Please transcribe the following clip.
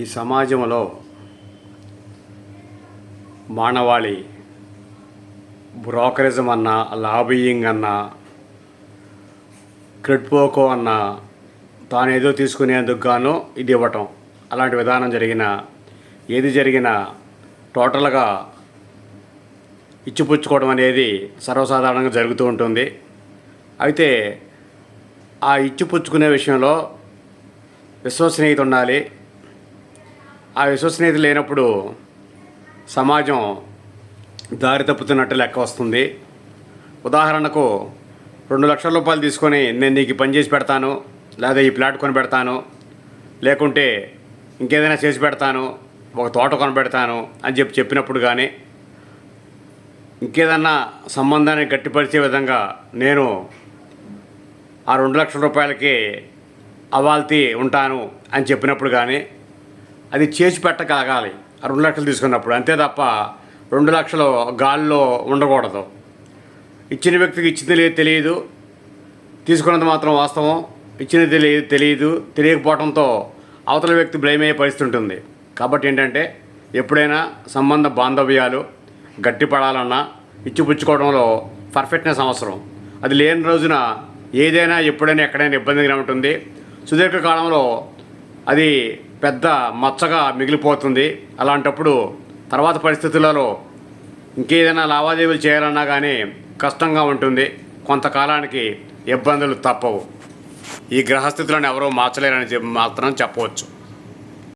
ఈ సమాజంలో మానవాళి బ్రోకరిజం అన్నా లాబియింగ్ అన్నా క్రిడ్పోకో అన్న తానేదో తీసుకునేందుకు గాను ఇది ఇవ్వటం. అలాంటి విధానం జరిగిన ఏది జరిగినా టోటల్గా ఇచ్చిపుచ్చుకోవడం అనేది సర్వసాధారణంగా జరుగుతూ ఉంటుంది. అయితే ఆ ఇచ్చిపుచ్చుకునే విషయంలో విశ్వసనీయత ఉండాలి. ఆ విశ్వసనీయత లేనప్పుడు సమాజం దారి తప్పుతున్నట్టు లెక్క వస్తుంది. ఉదాహరణకు రెండు లక్షల రూపాయలు తీసుకొని నేను నీకు పని చేసి పెడతాను లేదా ఈ ప్లాట్ కొని పెడతాను లేకుంటే ఇంకేదైనా చేసి పెడతాను ఒక తోట కొనబెడతాను అని చెప్పి చెప్పినప్పుడు కానీ ఇంకేదన్నా సంబంధాన్ని గట్టిపరిచే విధంగా నేను ఆ రెండు లక్షల రూపాయలకి అవాల్తి ఉంటాను అని చెప్పినప్పుడు కానీ అది చేసి పెట్టగలగాలి ఆ రెండు లక్షలు తీసుకున్నప్పుడు. అంతే తప్ప రెండు లక్షలు గాల్లో ఉండకూడదు. ఇచ్చిన వ్యక్తికి ఇచ్చింది లేదు తెలియదు. తీసుకున్నది మాత్రం వాస్తవం. ఇచ్చినది తెలియదు తెలియదు. తెలియకపోవడంతో అవతల వ్యక్తి బ్లేమ్ అయ్యే పరిస్థితి ఉంటుంది. కాబట్టి ఏంటంటే ఎప్పుడైనా సంబంధ బాంధవ్యాలు గట్టిపడాలన్నా ఇచ్చిపుచ్చుకోవడంలో పర్ఫెక్ట్నెస్ అవసరం. అది లేని రోజున ఏదైనా ఎప్పుడైనా ఎక్కడైనా ఇబ్బందిగా ఉంటుంది. సుదీర్ఘకాలంలో అది పెద్ద మచ్చగా మిగిలిపోతుంది. అలాంటప్పుడు తర్వాత పరిస్థితులలో ఇంకేదైనా లావాదేవీలు చేయాలన్నా కానీ కష్టంగా ఉంటుంది. కొంతకాలానికి ఇబ్బందులు తప్పవు. ఈ గ్రహస్థితులను ఎవరూ మార్చలేరని చెప్పి మాత్రం చెప్పవచ్చు.